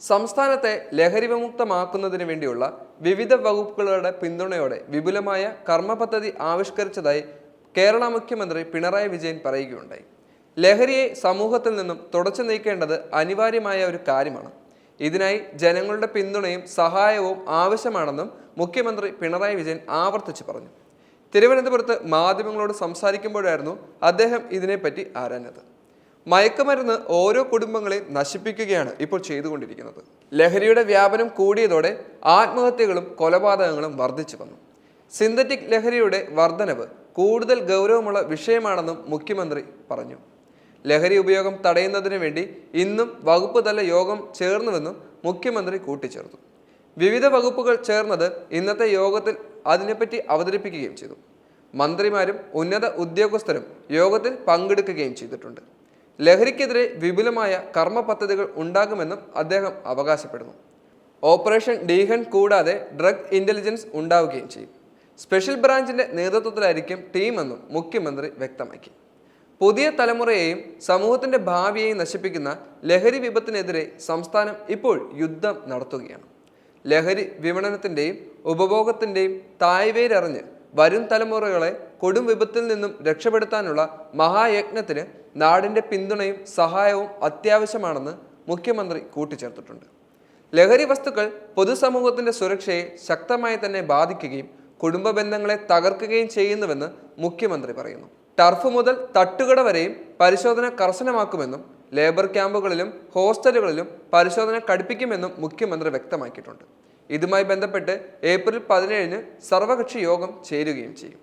സംസ്ഥാനത്തെ ലഹരി വിമുക്തമാക്കുന്നതിന് വേണ്ടിയുള്ള വിവിധ വകുപ്പുകളുടെ പിന്തുണയോടെ വിപുലമായ കർമ്മ പദ്ധതി ആവിഷ്കരിച്ചതായി കേരള മുഖ്യമന്ത്രി പിണറായി വിജയൻ പറയുകയുണ്ടായി. ലഹരിയെ സമൂഹത്തിൽ നിന്നും തുടച്ചു നീക്കേണ്ടത് അനിവാര്യമായ ഒരു കാര്യമാണ്. ഇതിനായി ജനങ്ങളുടെ പിന്തുണയും സഹായവും ആവശ്യമാണെന്നും മുഖ്യമന്ത്രി പിണറായി വിജയൻ ആവർത്തിച്ചു പറഞ്ഞു. തിരുവനന്തപുരത്ത് മാധ്യമങ്ങളോട് സംസാരിക്കുമ്പോഴായിരുന്നു അദ്ദേഹം ഇതിനെപ്പറ്റി ആരാഞ്ഞത്. മയക്കുമരുന്ന് ഓരോ കുടുംബങ്ങളെയും നശിപ്പിക്കുകയാണ് ഇപ്പോൾ ചെയ്തുകൊണ്ടിരിക്കുന്നത്. ലഹരിയുടെ വ്യാപനം കൂടിയതോടെ ആത്മഹത്യകളും കൊലപാതകങ്ങളും വർദ്ധിച്ചു വന്നു. സിന്തറ്റിക് ലഹരിയുടെ വർധനവ് കൂടുതൽ ഗൗരവമുള്ള വിഷയമാണെന്നും മുഖ്യമന്ത്രി പറഞ്ഞു. ലഹരി ഉപയോഗം തടയുന്നതിന് വേണ്ടി ഇന്നും വകുപ്പ് തല യോഗം ചേർന്നുവെന്നും മുഖ്യമന്ത്രി കൂട്ടിച്ചേർത്തു. വിവിധ വകുപ്പുകൾ ചേർന്നത് ഇന്നത്തെ യോഗത്തിൽ അതിനെപ്പറ്റി അവതരിപ്പിക്കുകയും ചെയ്തു. മന്ത്രിമാരും ഉന്നത ഉദ്യോഗസ്ഥരും യോഗത്തിൽ പങ്കെടുക്കുകയും ചെയ്തിട്ടുണ്ട്. ലഹരിക്കെതിരെ വിപുലമായ കർമ്മ പദ്ധതികൾ ഉണ്ടാകുമെന്നും അദ്ദേഹം അവകാശപ്പെടുന്നു. ഓപ്പറേഷൻ ഡീഹൻ കൂടാതെ ഡ്രഗ് ഇന്റലിജൻസ് ഉണ്ടാവുകയും ചെയ്യും. സ്പെഷ്യൽ ബ്രാഞ്ചിന്റെ നേതൃത്വത്തിലായിരിക്കും ടീമെന്നും മുഖ്യമന്ത്രി വ്യക്തമാക്കി. പുതിയ തലമുറയെയും സമൂഹത്തിന്റെ ഭാവിയെയും നശിപ്പിക്കുന്ന ലഹരി വിപത്തിനെതിരെ സംസ്ഥാനം ഇപ്പോൾ യുദ്ധം നടത്തുകയാണ്. ലഹരി വിപണനത്തിന്റെയും ഉപഭോഗത്തിന്റെയും തായ്വേരറിഞ്ഞ് വരും തലമുറകളെ കൊടും വിപത്തിൽ നിന്നും രക്ഷപ്പെടുത്താനുള്ള മഹായജ്ഞത്തിന് നാടിന്റെ പിന്തുണയും സഹായവും അത്യാവശ്യമാണെന്ന് മുഖ്യമന്ത്രി കൂട്ടിച്ചേർത്തിട്ടുണ്ട്. ലഹരി വസ്തുക്കൾ പൊതുസമൂഹത്തിന്റെ സുരക്ഷയെ ശക്തമായി തന്നെ ബാധിക്കുകയും കുടുംബ ബന്ധങ്ങളെ തകർക്കുകയും ചെയ്യുന്നുവെന്ന് മുഖ്യമന്ത്രി പറയുന്നു. ടർഫ് മുതൽ തട്ടുകട വരെയും പരിശോധന കർശനമാക്കുമെന്നും ലേബർ ക്യാമ്പുകളിലും ഹോസ്റ്റലുകളിലും പരിശോധന കടുപ്പിക്കുമെന്നും മുഖ്യമന്ത്രി വ്യക്തമാക്കിയിട്ടുണ്ട്. ഇതുമായി ബന്ധപ്പെട്ട് ഏപ്രിൽ പതിനേഴിന് സർവകക്ഷി യോഗം ചേരുകയും ചെയ്യും.